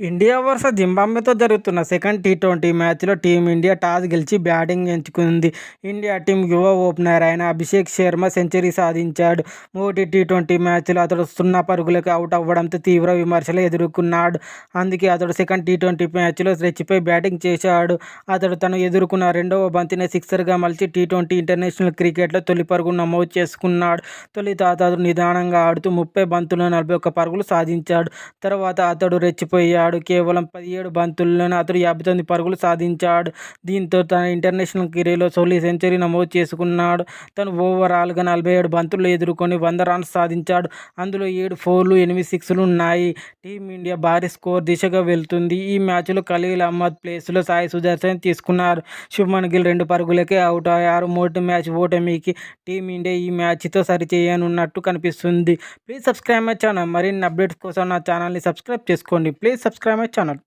India versus జింబాబ్వేతో జరుగుతున్న second T twenty మ్యాచ్లో టీమిండియా టాస్ గెలిచి బ్యాటింగ్ ఎంచుకుంది. ఇండియా టీం యువ ఓపెనర్ అయిన అభిషేక్ శర్మ సెంచరీ సాధించాడు. మొదటి టీ ట్వంటీ మ్యాచ్లో అతడు సున్నా పరుగులకు అవుట్ అవ్వడంతో తీవ్ర విమర్శలు ఎదుర్కొన్నాడు. అందుకే అతడు సెకండ్ టీ ట్వంటీ మ్యాచ్లో రెచ్చిపై బ్యాటింగ్ చేశాడు. అతడు తను ఎదుర్కొన్న రెండవ బంతిని సిక్సర్గా మలిచి టీ ట్వంటీ ఇంటర్నేషనల్ క్రికెట్లో తొలి పరుగు నమోదు చేసుకున్నాడు. తొలిత అతడు నిదానంగా ఆడుతూ ముప్పై బంతులు నలభై ఒక్క పరుగులు సాధించాడు. తర్వాత అతడు రెచ్చిపోయాడు కేవలం పదిహేడు బంతుల్లోనే అతడు యాభై తొమ్మిది పరుగులు సాధించాడు. దీంతో తన ఇంటర్నేషనల్ కెరీర్లో తొలి సెంచరీ నమోదు చేసుకున్నాడు. తను ఓవరాల్గా నలభై ఏడు బంతుల్లో ఎదుర్కొని వంద రన్స్ సాధించాడు. అందులో ఏడు ఫోర్లు ఎనిమిది సిక్స్లు ఉన్నాయి. టీమిండియా భారీ స్కోర్ దిశగా వెళ్తుంది. ఈ మ్యాచ్లో ఖలీల్ అహ్మద్ ప్లేస్లో సాయి సుదర్శన్ తీసుకున్నారు. శుభ్మన్ గిల్ రెండు పరుగులకే అవుట్ అయ్యారు. మొదటి మ్యాచ్ ఓటమికి టీమిండియా ఈ మ్యాచ్తో సరిచేయనున్నట్టు కనిపిస్తుంది. Please subscribe my channel. మరిన్ని అప్డేట్స్ కోసం నా ఛానల్ని సబ్స్క్రైబ్ చేసుకోండి. Please subscribe my channel